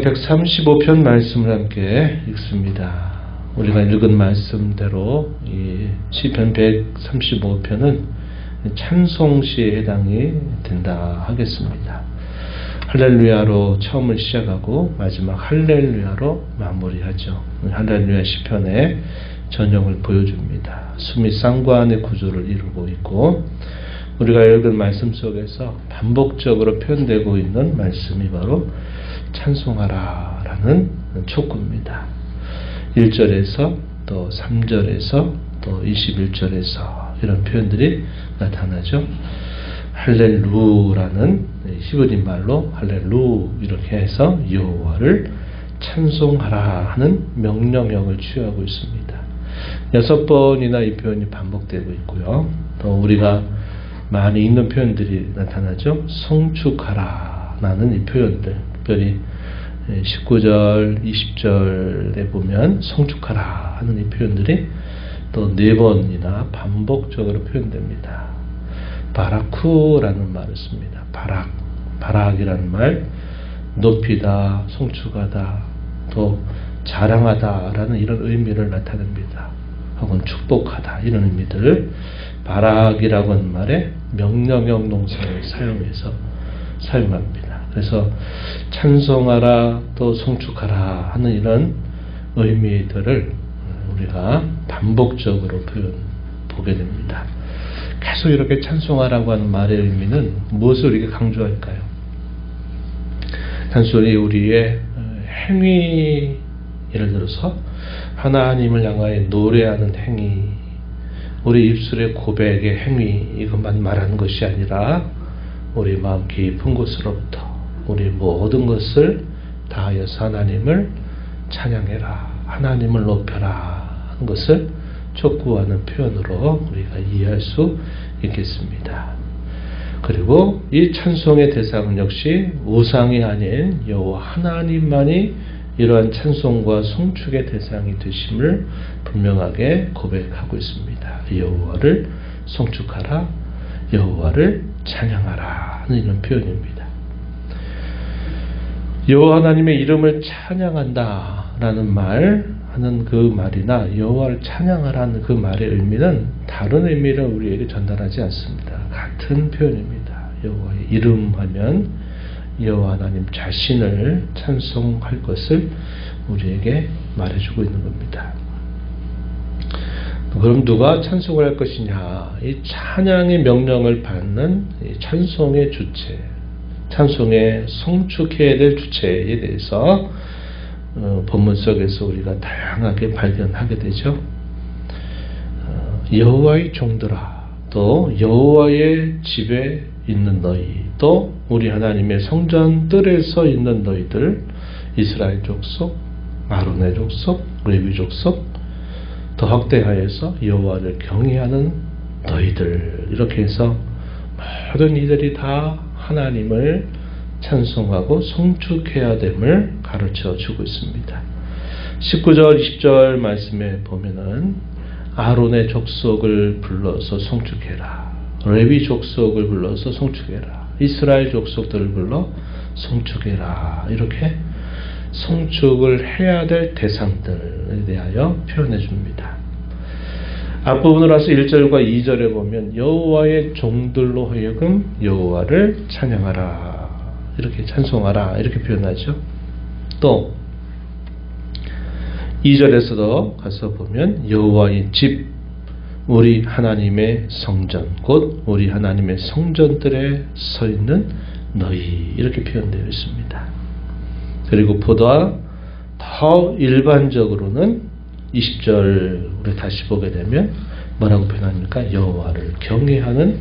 135편 말씀을 함께 읽습니다. 우리가 읽은 말씀대로 이 시편 135편은 찬송시에 해당이 된다 하겠습니다. 할렐루야로 처음을 시작하고 마지막 할렐루야로 마무리하죠. 할렐루야 시편의 전형을 보여줍니다. 숨이 쌍관의 구조를 이루고 있고 우리가 읽은 말씀 속에서 반복적으로 표현되고 있는 말씀이 바로 찬송하라 라는 촉구입니다. 1절에서 또 3절에서 또 21절에서 이런 표현들이 나타나죠. 할렐루라는 히브리 말로 할렐루 이렇게 해서 여호와를 찬송하라 하는 명령형을 취하고 있습니다. 여섯 번이나 이 표현이 반복되고 있고요. 또 우리가 많이 있는 표현들이 나타나죠. 성축하라 라는 이 표현들, 특별히 19절, 20절에 보면 성축하라 하는 이 표현들이 또 네 번이나 반복적으로 표현됩니다. 바라쿠라는 말을 씁니다. 바락, 바락이라는 말, 높이다, 성축하다, 또 자랑하다라는 이런 의미를 나타냅니다. 혹은 축복하다 이런 의미들을 바락이라고 하는 말에 명령형 동사를 사용해서 사용합니다. 그래서 찬송하라 또 성축하라 하는 이런 의미들을 우리가 반복적으로 표현 보게 됩니다. 계속 이렇게 찬송하라고 하는 말의 의미는 무엇을 우리가 강조할까요? 단순히 우리의 행위 예를 들어서 하나님을 향하여 노래하는 행위 우리 입술의 고백의 행위 이것만 말하는 것이 아니라 우리 마음 깊은 곳으로부터 우리 모든 것을 다하여서 하나님을 찬양해라 하나님을 높여라 하는 것을 촉구하는 표현으로 우리가 이해할 수 있겠습니다. 그리고 이 찬송의 대상은 역시 우상이 아닌 여호와 하나님만이 이러한 찬송과 송축의 대상이 되심을 분명하게 고백하고 있습니다. 여호와를 송축하라, 여호와를 찬양하라 하는 이런 표현입니다. 여호와 하나님의 이름을 찬양한다라는 말 하는 그 말이나 여호와를 찬양하라는 그 말의 의미는 다른 의미를 우리에게 전달하지 않습니다. 같은 표현입니다. 여호와의 이름 하면 여호와 하나님 자신을 찬송할 것을 우리에게 말해주고 있는 겁니다. 그럼 누가 찬송을 할 것이냐? 이 찬양의 명령을 받는 찬송의 주체, 찬송의 성축해야 될 주체에 대해서 어, 본문 속에서 우리가 다양하게 발견하게 되죠. 어, 여호와의 종들아, 또 여호와의 집에 있는 너희, 또 우리 하나님의 성전 뜰에서 있는 너희들, 이스라엘 족속, 아론의 족속, 레위 족속, 더 확대하여서 여호와를 경외하는 너희들 이렇게 해서 모든 이들이 다 하나님을 찬송하고 성축해야 됨을 가르쳐 주고 있습니다. 19절, 20절 말씀에 보면은 아론의 족속을 불러서 성축해라. 레위 족속을 불러서 성축해라. 이스라엘 족속들을 불러 성축해라. 이렇게 성축을 해야 될 대상들에 대하여 표현해 줍니다. 앞부분으로 와서 1절과 2절에 보면 여호와의 종들로 하여금 여호와를 찬양하라. 이렇게 찬송하라 이렇게 표현하죠. 또 2절에서도 가서 보면 여호와의 집 우리 하나님의 성전 곧 우리 하나님의 성전들에 서 있는 너희 이렇게 표현되어 있습니다. 그리고 보다 더 일반적으로는 20절 우리 다시 보게 되면 뭐라고 표현합니까? 여호와를 경외하는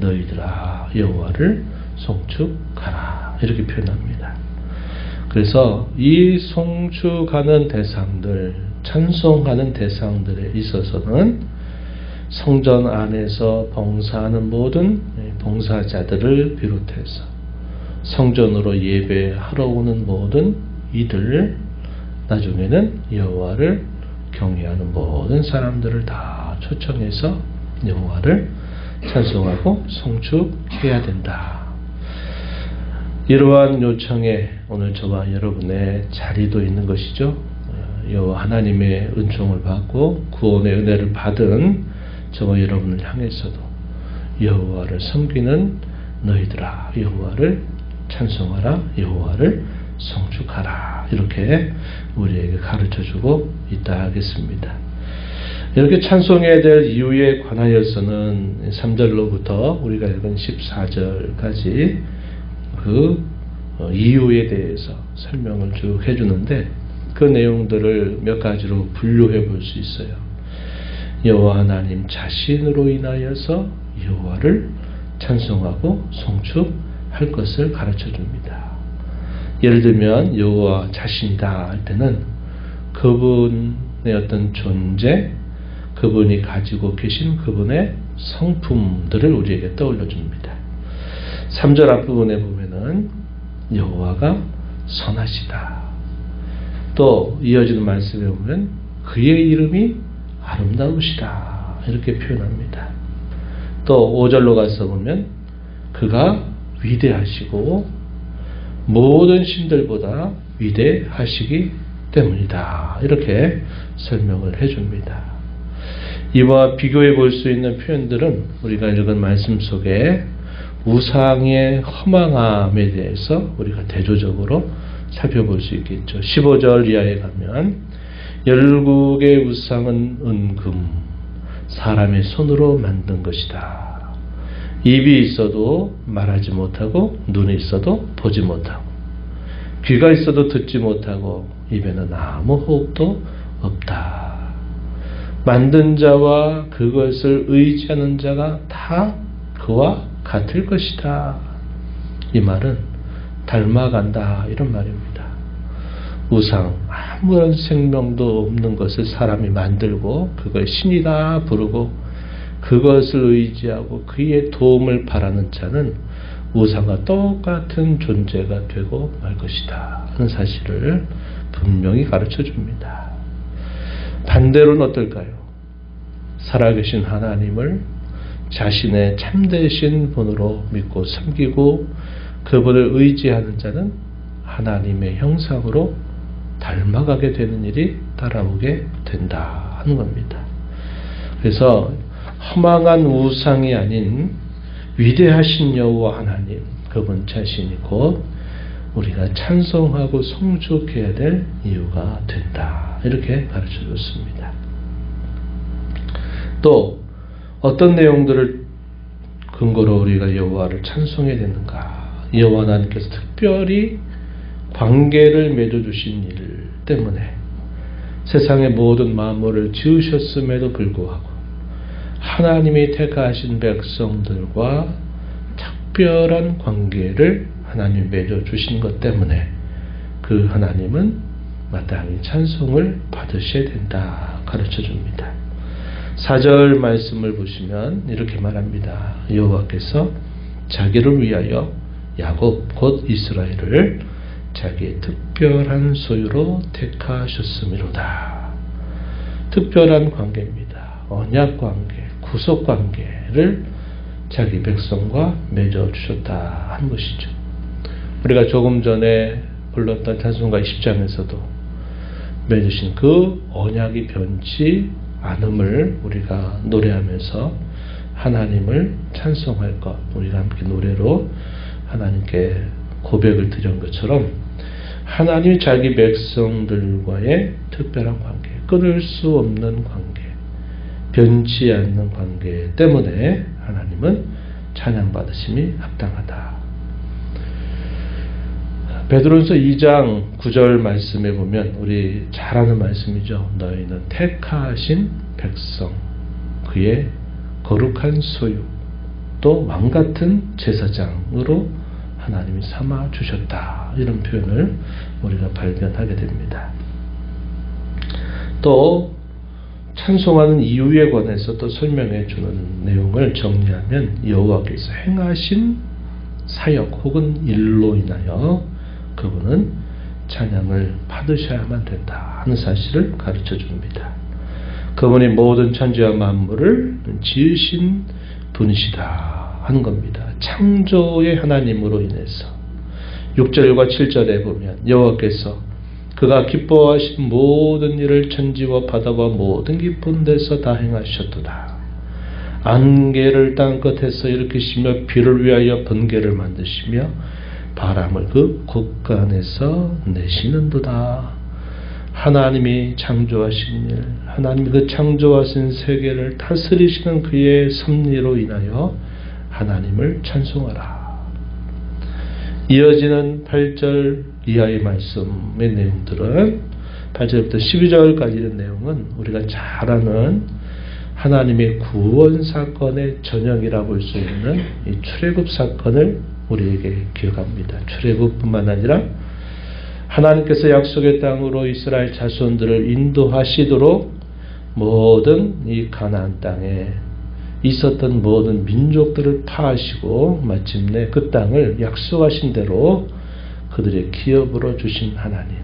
너희들아 여호와를 송축하라 이렇게 표현합니다. 그래서 이 송축하는 대상들, 찬송하는 대상들에 있어서는 성전 안에서 봉사하는 모든 봉사자들을 비롯해서 성전으로 예배하러 오는 모든 이들 나중에는 여호와를 경외하는 모든 사람들을 다 초청해서 여호와를 찬송하고 송축해야 된다. 이러한 요청에 오늘 저와 여러분의 자리도 있는 것이죠. 어, 여호와 하나님의 은총을 받고 구원의 은혜를 받은 저와 여러분을 향해서도 여호와를 섬기는 너희들아 여호와를 찬송하라 여호와를 성축하라 이렇게 우리에게 가르쳐 주고 있다 하겠습니다. 이렇게 찬송해야 될 이유에 관하여서는 3절로부터 우리가 읽은 14절까지 그 어, 이유에 대해서 설명을 쭉 해주는데 그 내용들을 몇 가지로 분류해 볼 수 있어요. 여호와 하나님 자신으로 인하여서 여호와를 찬송하고 송축할 것을 가르쳐 줍니다. 예를 들면 여호와 자신이다 할 때는 그분의 어떤 존재, 그분이 가지고 계신 그분의 성품들을 우리에게 떠올려 줍니다. 3절 앞부분에 보면은 여호와가 선하시다. 또 이어지는 말씀에 보면 그의 이름이 아름다우시다. 이렇게 표현합니다. 또 5절로 가서 보면 그가 위대하시고 모든 신들보다 위대하시기 때문이다. 이렇게 설명을 해줍니다. 이와 비교해 볼 수 있는 표현들은 우리가 읽은 말씀 속에 우상의 허망함에 대해서 우리가 대조적으로 살펴볼 수 있겠죠. 15절 이하에 가면 열국의 우상은 은금, 사람의 손으로 만든 것이다. 입이 있어도 말하지 못하고 눈이 있어도 보지 못하고 귀가 있어도 듣지 못하고 입에는 아무 호흡도 없다. 만든 자와 그것을 의지하는 자가 다 그와 같을 것이다. 이 말은 닮아간다 이런 말입니다. 우상 아무런 생명도 없는 것을 사람이 만들고 그걸 신이다 부르고 그것을 의지하고 그의 도움을 바라는 자는 우상과 똑같은 존재가 되고 말 것이다 하는 사실을 분명히 가르쳐 줍니다. 반대로는 어떨까요? 살아계신 하나님을 자신의 참되신 분으로 믿고 섬기고 그분을 의지하는 자는 하나님의 형상으로 닮아가게 되는 일이 따라오게 된다 하는 겁니다. 그래서 허망한 우상이 아닌 위대하신 여호와 하나님 그분 자신이 곧 우리가 찬송하고 송축해야 될 이유가 된다 이렇게 가르쳐 줬습니다. 또 어떤 내용들을 근거로 우리가 여호와를 찬송해야 되는가? 여호와 하나님께서 특별히 관계를 맺어 주신 일 때문에 세상의 모든 만물을 지으셨음에도 불구하고 하나님이 택하신 백성들과 특별한 관계를 하나님 맺어 주신 것 때문에 그 하나님은 마땅히 찬송을 받으셔야 된다 가르쳐 줍니다. 4절 말씀을 보시면 이렇게 말합니다. 여호와께서 자기를 위하여 야곱 곧 이스라엘을 자기의 특별한 소유로 택하셨음이로다. 특별한 관계입니다. 언약 관계, 구속 관계를 자기 백성과 맺어 주셨다 한 것이죠. 우리가 조금 전에 불렀던 찬송가 20장에서도 맺으신 그 언약이 변치 않음을 우리가 노래하면서 하나님을 찬송할 것, 우리가 함께 노래로 하나님께 고백을 드린 것처럼 하나님이 자기 백성들과의 특별한 관계, 끊을 수 없는 관계, 변치 않는 관계 때문에 하나님은 찬양받으심이 합당하다. 베드로서 2장 9절 말씀에 보면 우리 잘 아는 말씀이죠. 너희는 택하신 백성, 그의 거룩한 소유, 또 왕 같은 제사장으로 하나님이 삼아 주셨다. 이런 표현을 우리가 발견하게 됩니다. 또 찬송하는 이유에 관해서 또 설명해 주는 내용을 정리하면 여호와께서 행하신 사역 혹은 일로 인하여 그분은 찬양을 받으셔야만 된다 하는 사실을 가르쳐 줍니다. 그분이 모든 천지와 만물을 지으신 분이시다 하는 겁니다. 창조의 하나님으로 인해서 6절과 7절에 보면 여호와께서 그가 기뻐하신 모든 일을 천지와 바다와 모든 깊은 데서 다 행하셨도다. 안개를 땅 끝에서 일으키시며 비를 위하여 번개를 만드시며 바람을 그 곳간에서 내시는도다. 하나님이 창조하신 일, 하나님이 그 창조하신 세계를 다스리시는 그의 섭리로 인하여 하나님을 찬송하라. 이어지는 8절 이하의 말씀의 내용들은 8절부터 12절까지 이런 내용은 우리가 잘 아는 하나님의 구원 사건의 전형이라 볼 수 있는 이 출애굽 사건을 우리에게 기억합니다. 출애굽뿐만 아니라 하나님께서 약속의 땅으로 이스라엘 자손들을 인도하시도록 모든 이 가나안 땅에 있었던 모든 민족들을 파하시고 마침내 그 땅을 약속하신 대로 그들의 기업으로 주신 하나님,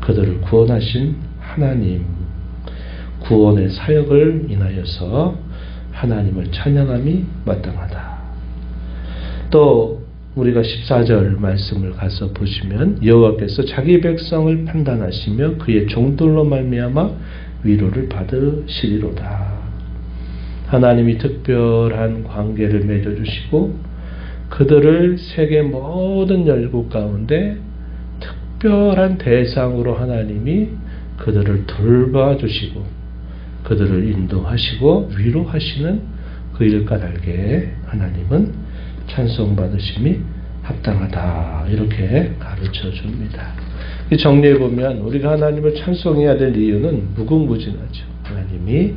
그들을 구원하신 하나님, 구원의 사역을 인하여서 하나님을 찬양함이 마땅하다. 또 우리가 14절 말씀을 가서 보시면 여호와께서 자기 백성을 판단하시며 그의 종들로 말미암아 위로를 받으시리로다. 하나님이 특별한 관계를 맺어주시고 그들을 세계 모든 열국 가운데 특별한 대상으로 하나님이 그들을 돌봐주시고 그들을 인도하시고 위로하시는 그 일과 달게 하나님은 찬송받으심이 합당하다 이렇게 가르쳐 줍니다. 정리해 보면 우리가 하나님을 찬송해야 될 이유는 무궁무진하죠. 하나님이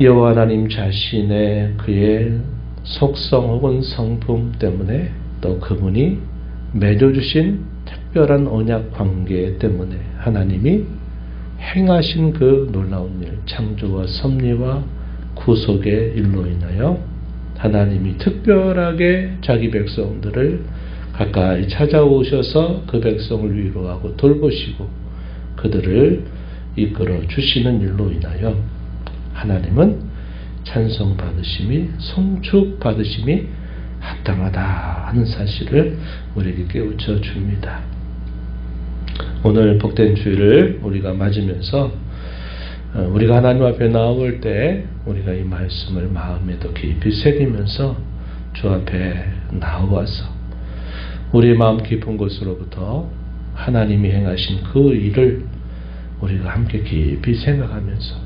여호와 하나님 자신의 그의 속성 혹은 성품 때문에 또 그분이 맺어주신 특별한 언약 관계 때문에 하나님이 행하신 그 놀라운 일, 창조와 섭리와 구속의 일로 인하여 하나님이 특별하게 자기 백성들을 가까이 찾아오셔서 그 백성을 위로하고 돌보시고 그들을 이끌어 주시는 일로 인하여 하나님은 찬송 받으심이 송축 받으심이 합당하다 하는 사실을 우리에게 깨우쳐 줍니다. 오늘 복된 주일을 우리가 맞으면서 어, 우리가 하나님 앞에 나올 때 우리가 이 말씀을 마음에도 깊이 새기면서 주 앞에 나와서 우리 마음 깊은 곳으로부터 하나님이 행하신 그 일을 우리가 함께 깊이 생각하면서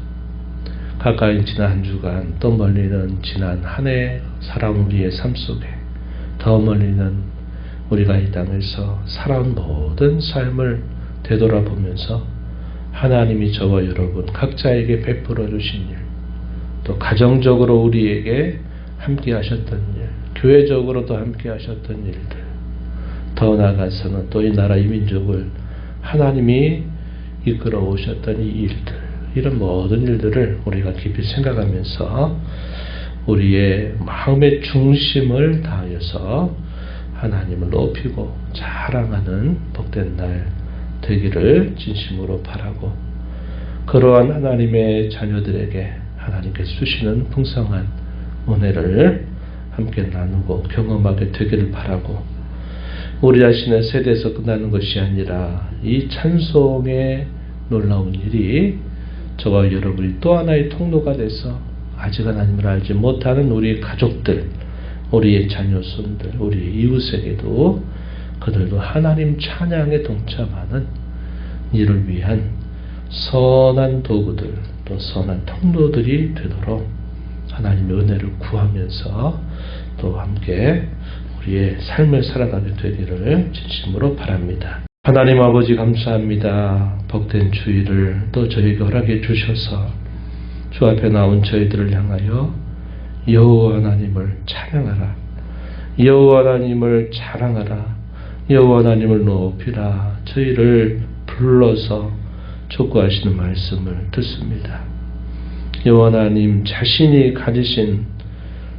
가까이 지난 한 주간 또 멀리는 지난 한 해 살아온 우리의 삶 속에 더 멀리는 우리가 이 땅에서 살아온 모든 삶을 되돌아보면서 하나님이 저와 여러분 각자에게 베풀어 주신 일, 또 가정적으로 우리에게 함께 하셨던 일, 교회적으로도 함께 하셨던 일들, 더 나아가서는 또 이 나라 이 민족을 하나님이 이끌어 오셨던 이 일들, 이런 모든 일들을 우리가 깊이 생각하면서 우리의 마음의 중심을 다하여서 하나님을 높이고 자랑하는 복된 날 되기를 진심으로 바라고 그러한 하나님의 자녀들에게 하나님께서 주시는 풍성한 은혜를 함께 나누고 경험하게 되기를 바라고 우리 자신의 세대에서 끝나는 것이 아니라 이 찬송의 놀라운 일이 저와 여러분이 또 하나의 통로가 돼서 아직 하나님을 알지 못하는 우리 가족들, 우리의 자녀손들, 우리 이웃에게도 그들도 하나님 찬양에 동참하는 이를 위한 선한 도구들, 또 선한 통로들이 되도록 하나님의 은혜를 구하면서 또 함께 우리의 삶을 살아가게 되기를 진심으로 바랍니다. 하나님 아버지 감사합니다. 복된 주의를 또 저에게 허락해 주셔서 주 앞에 나온 저희들을 향하여 여호와 하나님을 찬양하라. 여호와 하나님을 자랑하라. 여호와 하나님을 높이라. 저희를 불러서 촉구하시는 말씀을 듣습니다. 여호와 하나님 자신이 가지신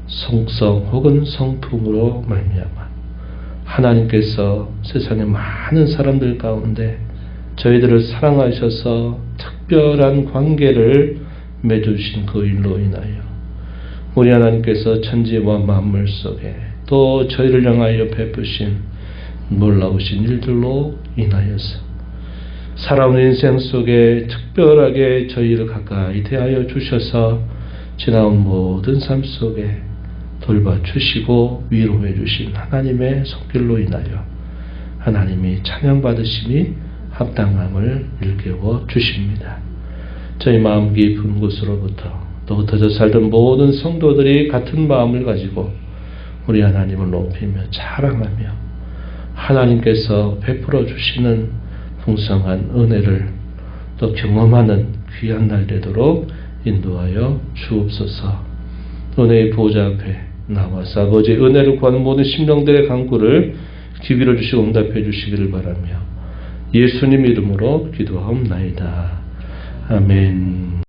성성 혹은 성품으로 말미암아 하나님께서 세상의 많은 사람들 가운데 저희들을 사랑하셔서 특별한 관계를 맺어주신 그 일로 인하여 우리 하나님께서 천지와 만물 속에 또 저희를 향하여 베푸신 놀라우신 일들로 인하여서 살아온 인생 속에 특별하게 저희를 가까이 대하여 주셔서 지나온 모든 삶 속에 돌봐주시고 위로해 주신 하나님의 손길로 인하여 하나님이 찬양받으심이 합당함을 일깨워 주십니다. 저희 마음 깊은 곳으로부터 또 흩어져 살던 모든 성도들이 같은 마음을 가지고 우리 하나님을 높이며 자랑하며 하나님께서 베풀어 주시는 풍성한 은혜를 또 경험하는 귀한 날 되도록 인도하여 주옵소서. 은혜의 보좌 앞에 나와서 아버지의 은혜를 구하는 모든 심령들의 간구를 기기로 주시고 응답해 주시기를 바라며 예수님 이름으로 기도하옵나이다. 아멘.